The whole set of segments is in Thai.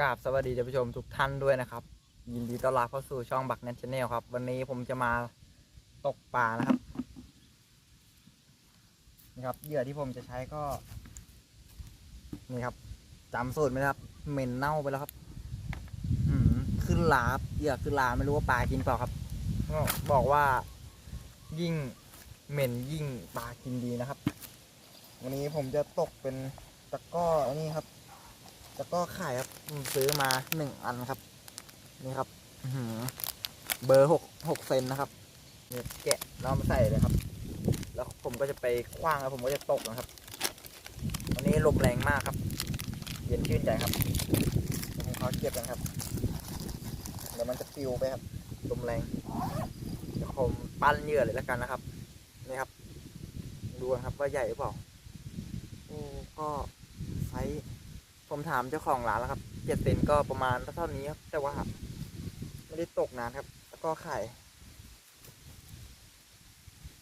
กราบสวัสดีท่านผู้ชมทุกท่านด้วยนะครับ ยินดีต้อนรับเข้าสู่ช่องบักแนชแนลครับ วันนี้ผมจะมาตกปลานะครับนี่ครับเหยื่อที่ผมจะใช้ก็ นี่ครับจำสูตรไหมครับเหม็นเน่าไปแล้วครับ อืมขึ้นลาบเหยื่อขึ้นลาไม่รู้ว่าปลากินเปล่าครับก็บอกว่า ยิ่งเหม็นยิ่งปลากินดีนะครับ วันนี้ผมจะตกเป็นตะก้ออันนี้ครับแล้วก็ไข่ครับ ซื้อมาหนึ่งอันครับ นี่ครับเบอร์หกหกเซนนะครับเนี่ยแกะแล้วมาใส่เลยครับ แล้วผมก็จะไปคว้างแล้วผมก็จะตกนะครับวันนี้ลมแรงมากครับ เย็นชื่นใจครับเดี๋ยวผมขอเก็บกันครับเดี๋ยวมันจะปิวไปครับลมแรงเดี๋ยวผมปั้นเหยื่อเลยแล้วกันนะครับนี่ครับดูกันครับว่าใหญ่หรือเปล่าโอ้ก็ไซส์ผมถามเจ้าของร้านแล้วครับ เจ็ดเซนก็ประมาณเท่านี้ครับ แต่ว่าไม่ได้ตกนานครับ แล้วก็ไข่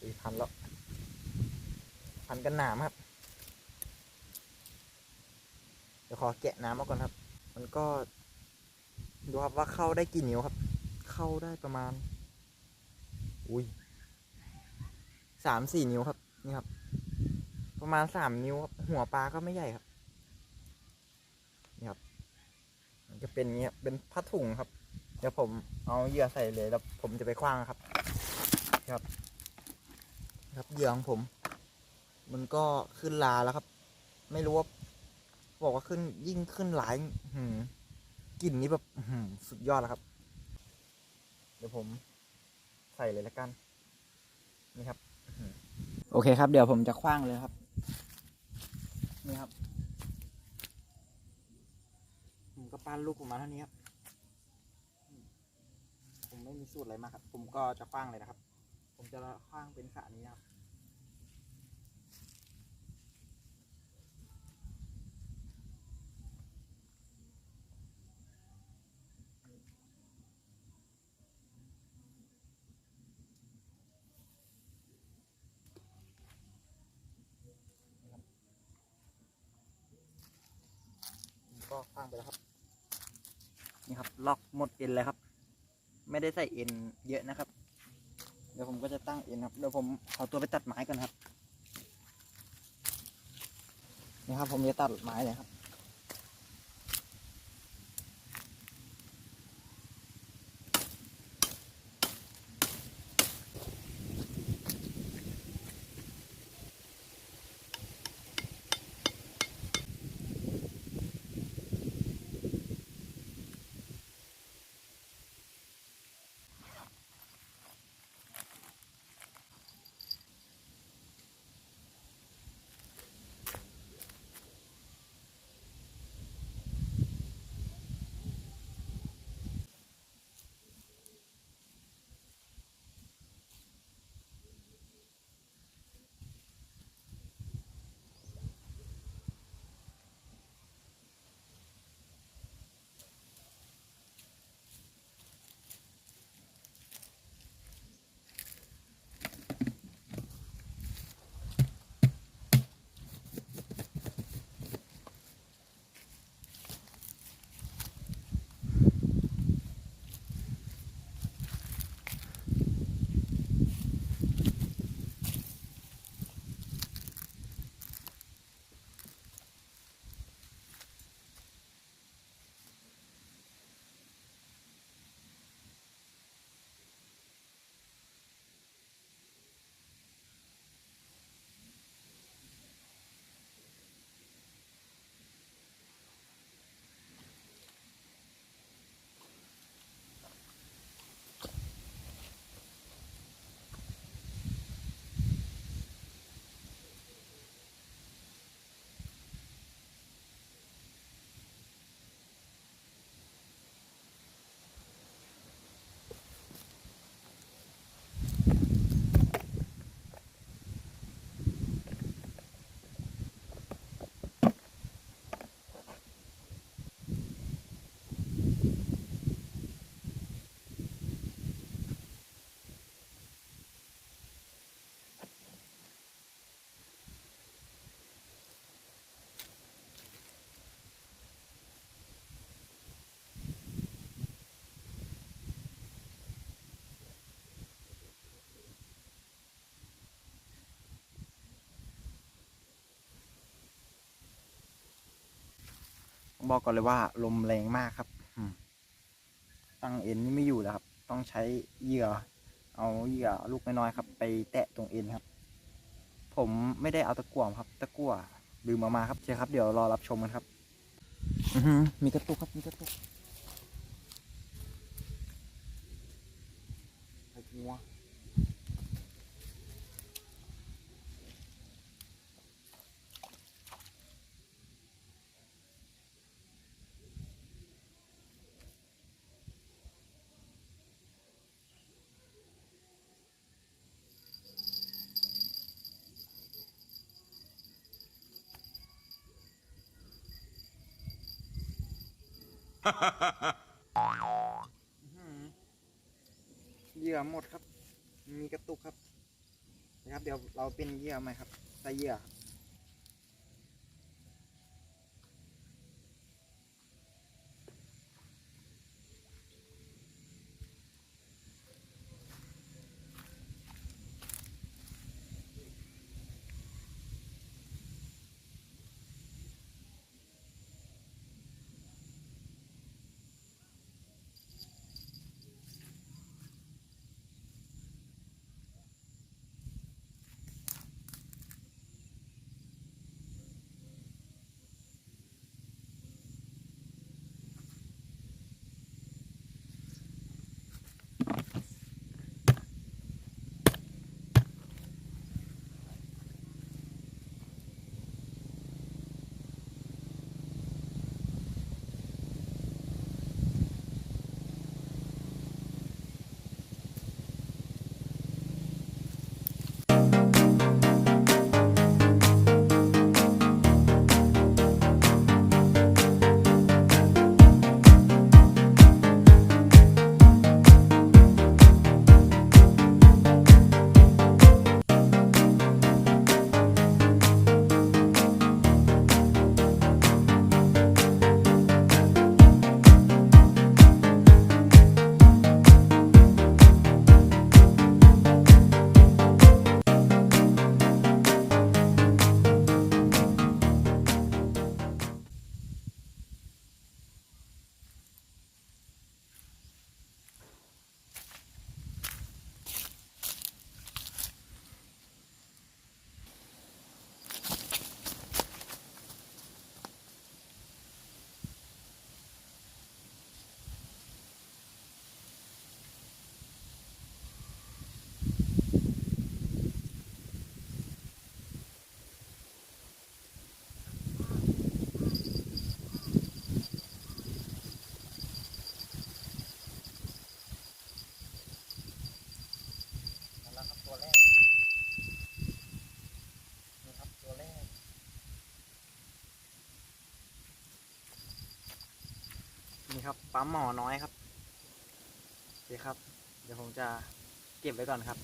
สี่พันแล้ว พันกันหนามครับ เดี๋ยวขอแกะน้ำมาก่อนครับ มันก็ ดูครับว่าเข้าได้กี่นิ้วครับ เข้าได้ประมาณ อุ้ยสามสี่นิ้วครับ นี่ครับ ประมาณสามนิ้วครับ หัวปลาก็ไม่ใหญ่ครับ มันจะ เป็นอย่างเงี้ยเป็นผ้าถุงครับ เดี๋ยวผมเอาเหยื่อใส่เลยแล้วผมจะไปคว้างครับ ครับ ครับเหยื่อของผม มันก็ขึ้นลาแล้วครับ ไม่รู้ว่าบอกว่าขึ้นยิ่งขึ้นหลายหือกลิ่นนี้แบบหือสุดยอดแล้วครับ เดี๋ยวผมใส่เลยละกัน นี่ครับ โอเคครับ เดี๋ยวผมจะคว้างเลยครับ นี่ครับ ผมก็ ปั้นลูกผมมาเท่านี้ครับ ผมไม่มีสูตรอะไรมากครับ ผมก็จะคว้างเลยนะครับ ผมจะคว้างเป็นขานี้นะครับผมก็คว้างไปแล้วครับ นี่ครับ ล็อกหมดเอ็นเลยครับ ไม่ได้ใส่เอ็นเยอะนะครับ เดี๋ยวผมก็จะตั้งเอ็นครับ เดี๋ยวผมขอตัวไปตัดไม้ก่อนครับ นี่ครับ ผมจะตัดไม้เลยครับ บอกก่อนเลยว่าลมแรงมากครับอืมตั้งเอ็นนี่ไม่อยู่แล้วครับ ต้องใช้เหยื่อ เอาเหยื่อลูกน้อยๆครับ ไปแตะตรงเอ็นครับ ผมไม่ได้เอาตะกั่วมาครับ ตะกั่วลืมเอามาครับเชียครับ เดี๋ยวรอรับชมกันครับอือหือมีกระตุกครับ มีกระตุกไอ้งัว เหยื่อหมดครับ มีกระตุกครับนะครับ เดี๋ยวเราเป็นเหยื่อใหม่ครับใส่เหยื่อครับ ครับ ปั๊มหมอน้อยครับโอเคครับ เดี๋ยวผมจะเก็บไว้ก่อนครับ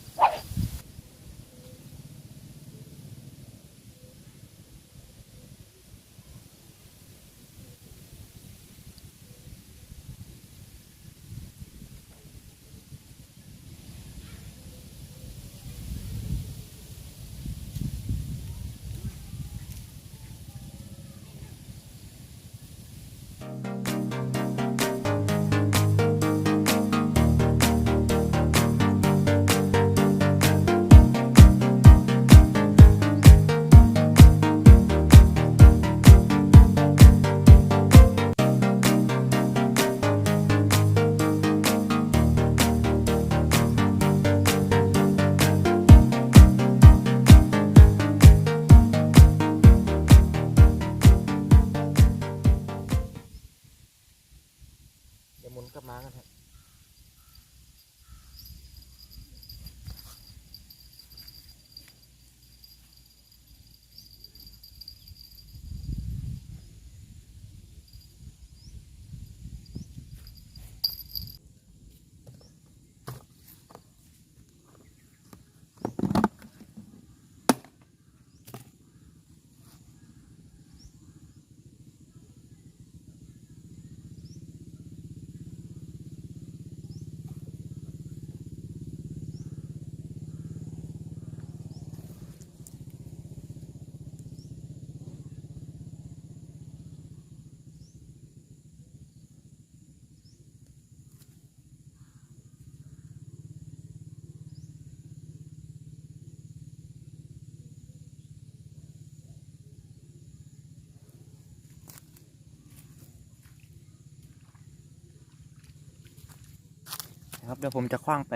นะครับเดี๋ยวผมจะคว้างไป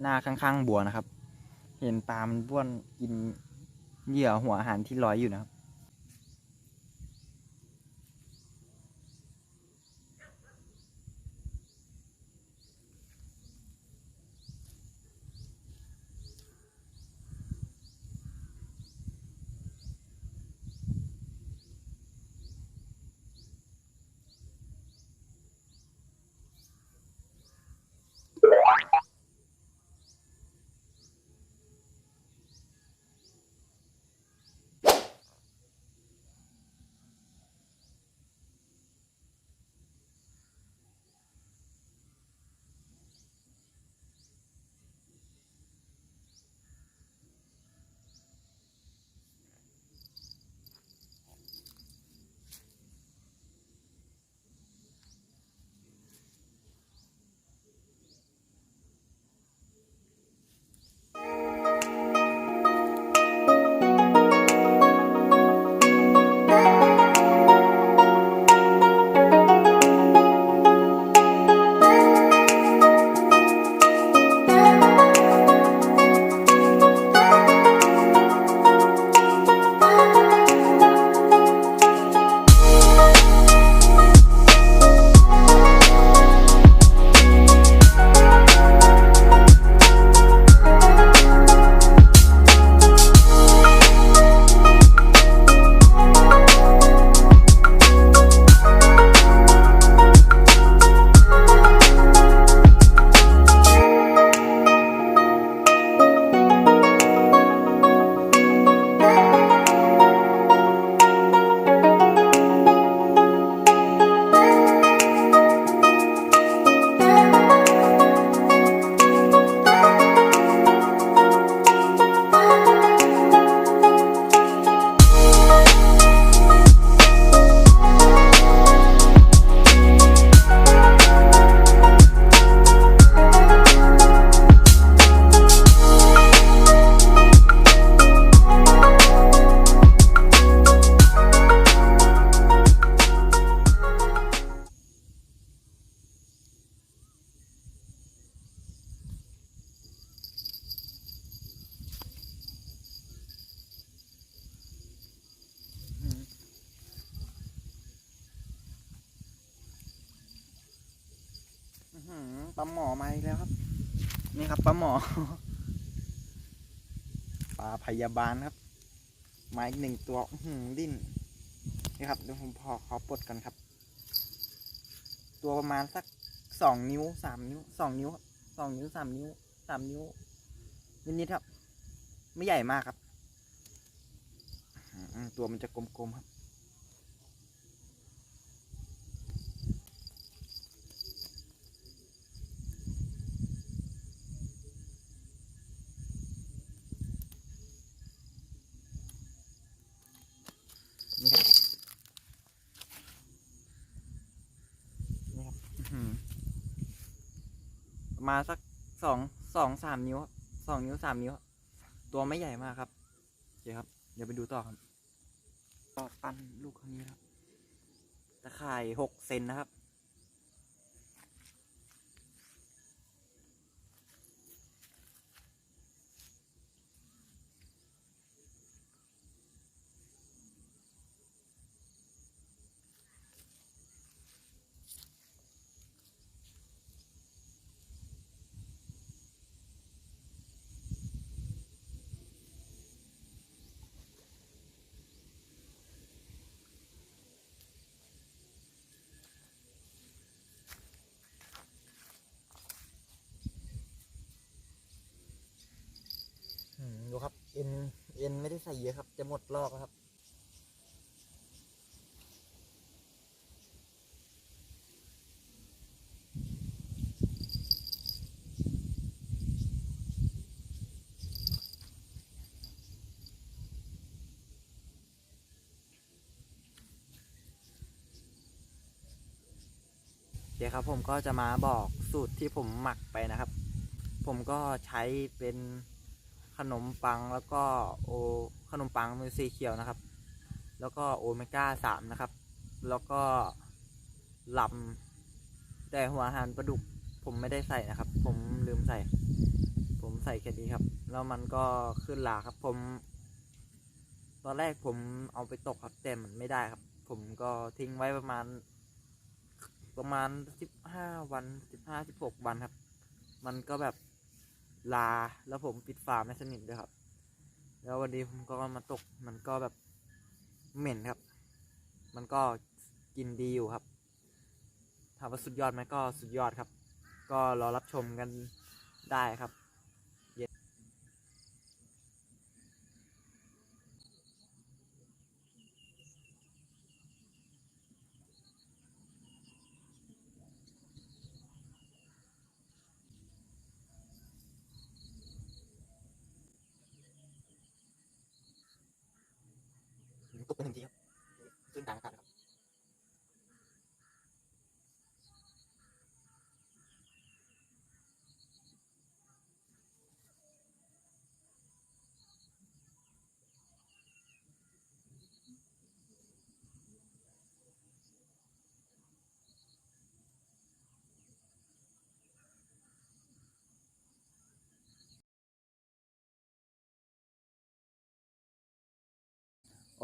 หน้าข้างๆบัวนะครับ เห็นปลามันบ้วนกินเหยื่อหัวอาหารที่ลอยอยู่นะครับ ปลาหมอมาอีกแล้วครับ นี่ครับปลาหมอปลาพยาบาลครับมาอีกหนึ่งตัวหือดิ้นนี่ครับเดี๋ยวผมพอขอปลดกันครับ ตัวประมาณสักสองนิ้วสามนิ้วสองนิ้วสองนิ้วสามนิ้วสามนิ้วนิดๆครับ ไม่ใหญ่มากครับตัวมันจะกลมๆครับ นี่ครับ นี่ครับอื้อหือประ มาณสักสองสองสามนิ้วครับสองนิ้วสามนิ้วตัวไม่ใหญ่มากครับโอเคครับ เดี๋ยวไปดูต่อครับก็ปั้นลูกคนนี้ครับตะข่ายหกเซนนะครับ อืมดูครับ เอ็นเอ็นไม่ได้ใส่เยอะครับ จะหมดลอกครับ เดี๋ยวครับผมก็จะมาบอกสูตรที่ผมหมักไปนะครับ ผมก็ใช้เป็น ขนมปังแล้วก็โอขนมปังมือสีเขียวนะครับ แล้วก็โอเมก้าสามนะครับ แล้วก็ลำแต่หัวอาหารปลาดุกผมไม่ได้ใส่นะครับ ผมลืมใส่ ผมใส่แค่นี้ครับ แล้วมันก็ขึ้นลาครับ ผม ตอนแรกผมเอาไปตกครับแต่มันไม่ได้ครับ ผมก็ทิ้งไว้ประมาณ ประมาณสิบห้าวันสิบห้าสิบหกวันครับ มันก็แบบ ลาแล้วผมปิดฝาไม่สนิทด้วยครับ แล้ววันนี้ผมก็มาตกมันก็แบบเหม็นครับ มันก็กินดีอยู่ครับถามว่าสุดยอดไหมก็สุดยอดครับ ก็รอรับชมกันได้ครับ ตกไปหนึ่งทีครับขึ้นกลางอากาศครับ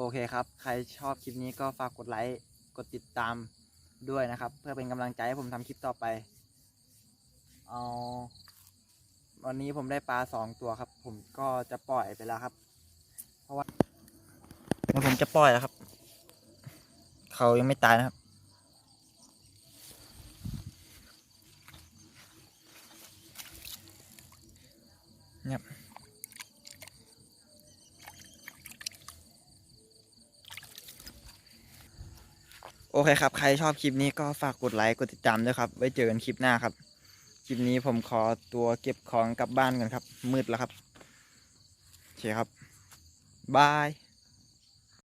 โอเคครับ ใครชอบคลิปนี้ก็ฝากกดไลค์ กดติดตามด้วยนะครับ เพื่อเป็นกำลังใจให้ผมทำคลิปต่อไป เอาวันนี้ผมได้ปลาสองตัวครับ ผมก็จะปล่อยไปแล้วครับ เพราะว่าเดี๋ยวผมจะปล่อยแล้วครับ เขายังไม่ตายนะครับเโอเคครับ ใครชอบคลิปนี้ก็ฝากกดไลค์กดติดตามด้วยครับ ไว้เจอกันคลิปหน้าครับ คลิปนี้ผมขอตัวเก็บของกลับบ้านกันครับ มืดแล้วครับโอเคครับบาย